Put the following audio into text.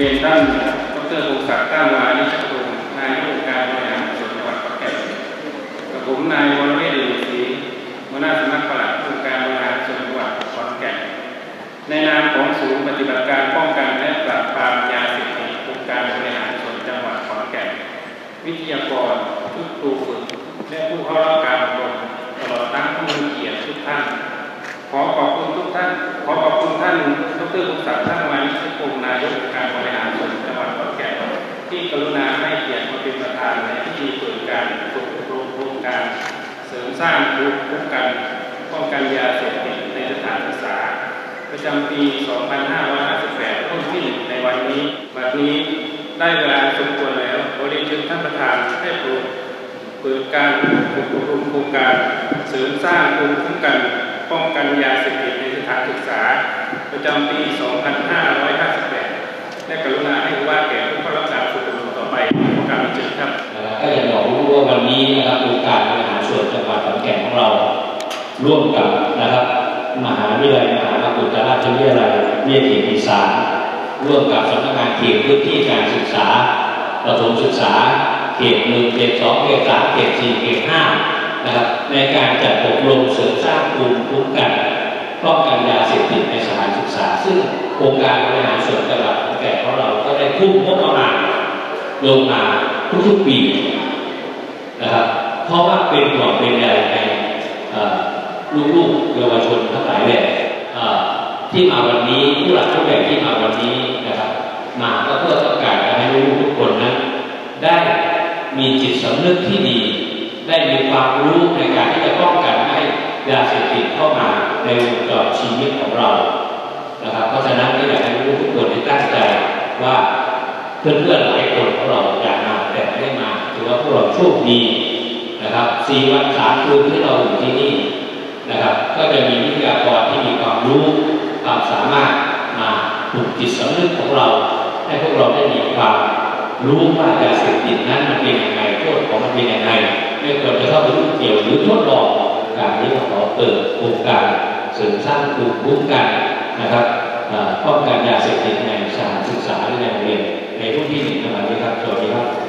เรียนท่านดรพงศักดิ์ตั้งวานิชกุลนายกองค์การบริหารส่วนจังหวัดขอนแก่นกับผมนายวรเวทดีศรีหัวหน้าสำนักปลัดองค์การบริหารส่วนจังหวัดขอนแก่นในนามของศูนย์ปฏิบัติการป้องกันและปราบปรามยาเสพติดองค์การบริหารส่วนจังหวัดขอนแก่นวิทยากรชุดครูฝึกและผู้เข้ารับการอบรมตลอดทั้งผู้มีเกียรติทุกท่าน ขอขอบคุณทุกท่าน ขอขอบคุณท่าน ดรภูมิศักดิ์ท่านวานิชพงนายกการบริหารส่วนจังหวัดขอนแก่นที่กรุณาให้เกียรติมาเป็นประธานในพิธีเปิดการฝึกอบรมโครงการ เสริมสร้างภูมิคุ้มกันป้องกันยาเสพติดในสถานศึกษา ประจำปี 2558รุ่นที่หนึ่งในวันนี้วันนี้ได้เวลาสมควรแล้วขอเรียนเชิญท่านประธานให้โปรดเปิดการอบรมโครงการ เสริมสร้างภูมิคุ้มกัน ป้องกันยาเสพติดในสถานศึกษา ประจำปี 2558และกรุณาให้ว่าแก่ผู้เข้ารับการฝึกอบรมต่อไปขอการเชิญครับนะครับก็จะบอกรู้ว่าวันนี้นะครับองค์การบริหารส่วนจังหวัดขอนแก่นของเรา ร่วมกับนะครับมหาวิทยาลัยมหาวิทยาลัยราชวิทยาลัยวิทยาเขตอีสานร่วมกับสำนักงานเขตพื้นที่การศึกษาประถมศึกษาเขตหนึ่งเขตสองเขตสามเขตสี่เขตห้านะครับในการจัดอบรมเสริมสร้างภูมิคุ้มกัน ป้องกันยาเสพติดในสถานศึกษา ซึ่งองค์การบริหารส่วนจังหวัดขอนแก่นของเราก็ได้ทุ่มงบประมาณลงมาทุกๆปีนะครับเพราะว่าเป็นห่วงเป็นใยในลูกๆเยาวชนทั้งหลายแหล่ที่มาวันนี้ผู้หลักผู้ใหญ่ที่มาวันนี้นะครับมาก็เพื่อต้องการจะให้ลูกทุกคนนั้นได้มีจิตสำนึกที่ดี ได้มีความรู้ในการที่จะป้องกันไม่ให้ยาเสพติดเข้ามา เพื่อนๆหลายคนของเราอยากมาแต่ไม่ได้มาถือว่าพวกเราโชคดีนะครับสี่วันสามคืนที่เราอยู่ที่นี่นะครับ ก็จะมีวิทยากรที่มีความรู้ความสามารถมาปลุกจิตสำนึกของเรา ให้พวกเราได้มีความรู้ว่ายาเสพติดนั้นมันเป็นยังไงโทษของมันเป็นยังไงไม่ควรจะเข้าไปยุ่งเกี่ยวหรือทดลองการนี้ขอเปิดโครงการเสริมสร้างภูมิคุ้มกันนะครับป้องกันยาเสพติดในสถานศึกษาห ในรุ่นที่หนึ่งนวันนี้ครับสวัสดีครับ